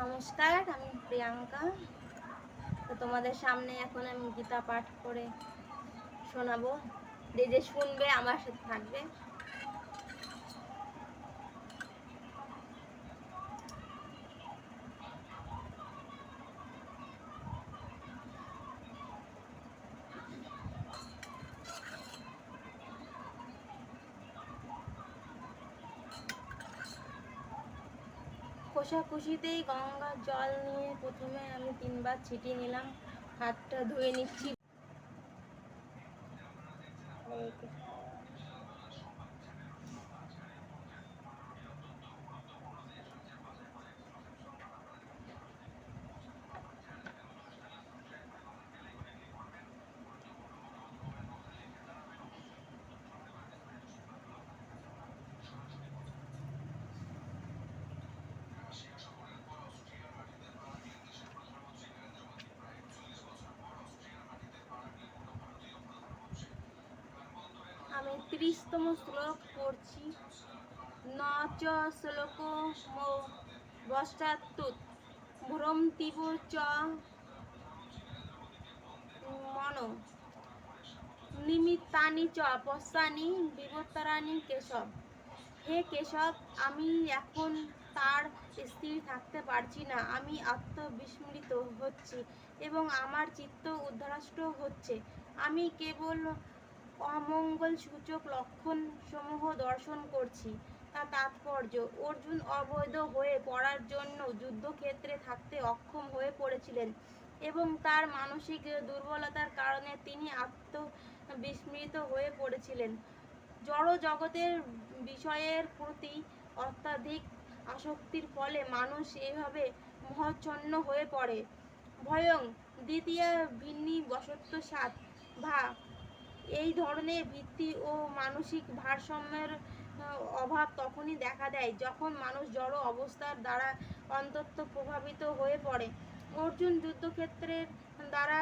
নমস্কার, আমি প্রিয়াঙ্কা। তো তোমাদের সামনে এখন আমি গীতা পাঠ করে শোনাবো। যে যে শুনবে, আমার সাথে থাকবে। কষাকষিতেই গঙ্গার জল নিয়ে প্রথমে আমি তিনবার ছিটিয়ে নিলাম। হাতটা ধুয়ে নিচ্ছি। ত্রিশতম শ্লোক পড়ছি। নচ শ্লোক পশ্চাত্তুত ভ্রমতিব চ মন। নিমিত্তানি চ, পশ্চানি বিবর্তরানি কেশব। হে কেশব, আমি এখন তার স্থির থাকতে পারছি না। আমি আত্মবিস্মৃত হচ্ছি এবং আমার চিত্ত উদ্ধারাষ্ট হচ্ছে। আমি কেবল অমঙ্গল সূচক লক্ষণ সমূহ দর্শন করছি। তা তাৎপর্য, অর্জুন অবৈধ হয়ে পড়ার জন্য যুদ্ধক্ষেত্রে থাকতে অক্ষম হয়ে পড়েছিলেন এবং তার মানসিক দুর্বলতার কারণে তিনি আত্মবিস্মৃত হয়ে পড়েছিলেন। জড় জগতের বিষয়ের প্রতি অত্যাধিক আসক্তির ফলে মানুষ এভাবে মহাচ্ছন্ন হয়ে পড়ে। ভয়ং, দ্বিতীয় ভিন্নি বসত্ব সাত ভা এই ধরনের ভিত্তি ও মানসিক ভারসাম্যের অভাব তখনই দেখা দেয় যখন মানুষ জড় অবস্থার দ্বারা অন্তত প্রভাবিত হয়ে পড়ে। অর্জুন যুদ্ধক্ষেত্রের দ্বারা